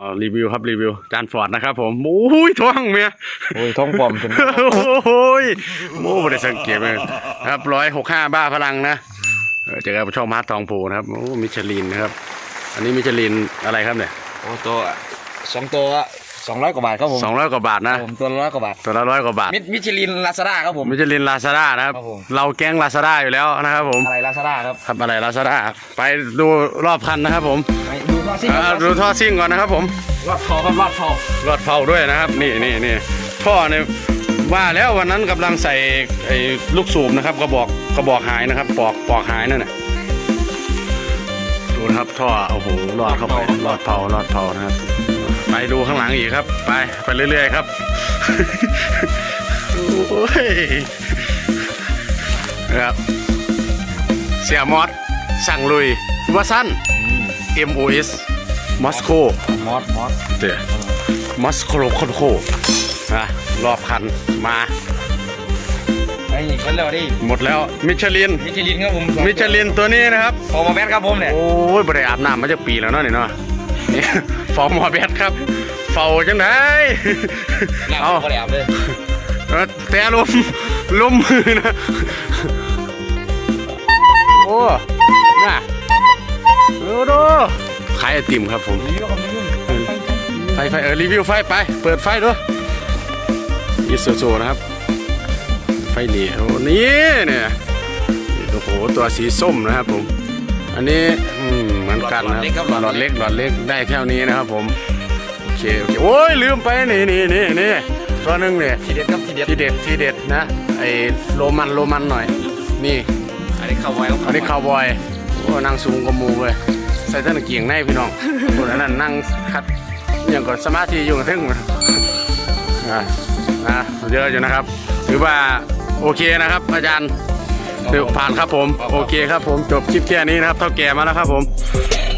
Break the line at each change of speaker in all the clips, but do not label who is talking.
อ๋อรีวิวครับรีวิวจานฟอร์ดนะครับผมโอ้ยท้องเมีย
โอ้ยท้องปลอมเป็น
โอ้ยโม่ไม่ได้สังเกตเลยนะครับร้อยหกห้าบ้าพลังนะเออเจอกับช่องมาร์ททองผูนะครับโอ้มิชลินนะครับ อันนี้มิชลินอะไรครับเนี่ย
โอ้ตัวสองตัว สองร้อยกว่าบาทครับผม
สองร้อยกว่าบาท
ครั
นะ
บผมตัวละร้อยกว่าบาท
ตัวละร้อยกว่าบาท
มิมิชลินลาซาด้าครับผม
มิชลินลาซาด้านะครับ
ครับผม
เราแก๊งลาซาด้าอยู่แล้วนะครับผม
อะไรลาซาด้าครับ
ครับอะไรลาซาด้าไปดูรอบคันนะครับผม
ไปดูท่อซิ่ง
อ่าดูท่อซิ่งก่อนนะครับผม
รอดทอครับรอดทอ
รอดเผาด้วยนะครับ นี่นี่นี่ท่อเนี่ยว่าแล้ววันนั้นกำลังใส่ไอ้ลูกสูบนะครับกระบอกกระบอกหายนะครับปอกปอกหายนั่นน่ะดูนะครับท่อโอ้โหรอดเข้าไปรอดเผารอดเผานะครับ ไปดูข้างหลังอีกครับ ไปไปเรื่อย ๆ ครับโอ้ยนะครับ เสียมอสสั่งลุยว่าสั้น MOS มอสโก
มอสมอส
เดี๋ยวมัสโครโคโคนะรอบคันมา
ไอ้นี่คนเร็วดิ
หมดแล้วมิชลิน
มิชลินครับผม
มิชลินตัวนี้นะครับ
พอมาแบทครับผมเนี่ย
โอ้ยบริอาบน้ำมาจะปีแล้วเนาะนี่เนาะ นี่ฟอร์มอแบทครับ เฝ้าจังได
หนัก
เอา
ก็เลยอาบเลย
เอาแต่ลมลมมือนะ โอ้น่ะโอ้โดขายไอติมครับผม
รีวิวครับรีวิว
ไฟไฟเออรีวิวไฟไป เปิดไฟด้วยยิสโซนะครับ ไฟนี่โอ้นี่เนี่ยโอ้โหตัวสีส้มนะครับผม อันนี้อืมเหมือนกันนะครับหลอดเล็กหลอดเล็กได้แค่นี้นะครับผมโอเคโอเคโอ้ยลืมไปนี่นี่นี่นี่ตัวหนึงเนี่ย
ทีเด็ดครับทีเด็ด
ทีเด็ดทีเด็ดนะไอโรมันโรมันหน่อย นี่
อันนี้เข้าไว้ครับ
อันนี้คาวบอยโอ้นั่งสูงกว่าหมูเลยใส่เส้นเกียงในพี่น้องคนนั้นนะนั่งคัดอหย่างก่อนสมาธิอยู่กับทึ่งอ่านะเยอะอยู่นะครับ ถือว่าโอเคนะครับอาจารย์ ถือผ่านครับผม โอเคครับผมจบคลิปแค่นี้นะครับ เท่าแก่มาแล้วครับผม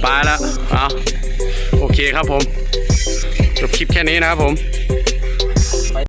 ไปแล้วเอาโอเคครับผม จบคลิปแค่นี้นะครับผม